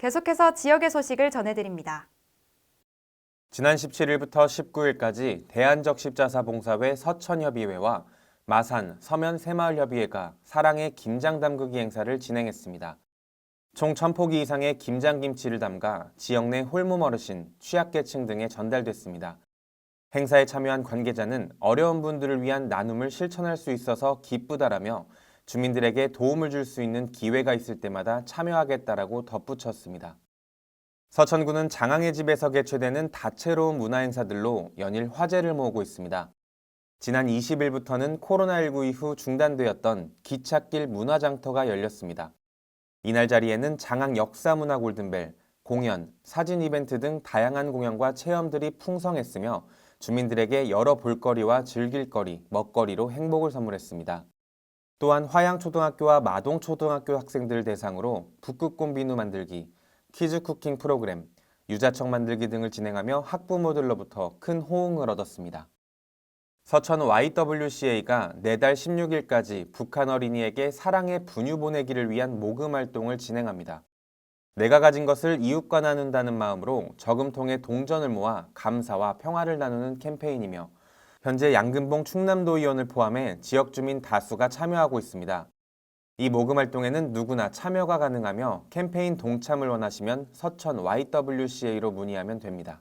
계속해서 지역의 소식을 전해드립니다. 지난 17일부터 19일까지 대한적십자사봉사회 서천협의회와 마산 서면 새마을협의회가 사랑의 김장 담그기 행사를 진행했습니다. 총 1000포기 이상의 김장김치를 담가 지역 내 홀몸 어르신, 취약계층 등에 전달됐습니다. 행사에 참여한 관계자는 어려운 분들을 위한 나눔을 실천할 수 있어서 기쁘다라며 주민들에게 도움을 줄 수 있는 기회가 있을 때마다 참여하겠다라고 덧붙였습니다. 서천구는 장항의 집에서 개최되는 다채로운 문화 행사들로 연일 화제를 모으고 있습니다. 지난 20일부터는 코로나19 이후 중단되었던 기찻길 문화장터가 열렸습니다. 이날 자리에는 장항 역사문화 골든벨, 공연, 사진 이벤트 등 다양한 공연과 체험들이 풍성했으며 주민들에게 여러 볼거리와 즐길거리, 먹거리로 행복을 선물했습니다. 또한 화양초등학교와 마동초등학교 학생들을 대상으로 북극곰 비누 만들기, 퀴즈 쿠킹 프로그램, 유자청 만들기 등을 진행하며 학부모들로부터 큰 호응을 얻었습니다. 서천 YWCA가 내달 16일까지 북한 어린이에게 사랑의 분유 보내기를 위한 모금 활동을 진행합니다. 내가 가진 것을 이웃과 나눈다는 마음으로 저금통에 동전을 모아 감사와 평화를 나누는 캠페인이며 현재 양금봉 충남도의원을 포함해 지역 주민 다수가 참여하고 있습니다. 이 모금 활동에는 누구나 참여가 가능하며 캠페인 동참을 원하시면 서천 YWCA로 문의하면 됩니다.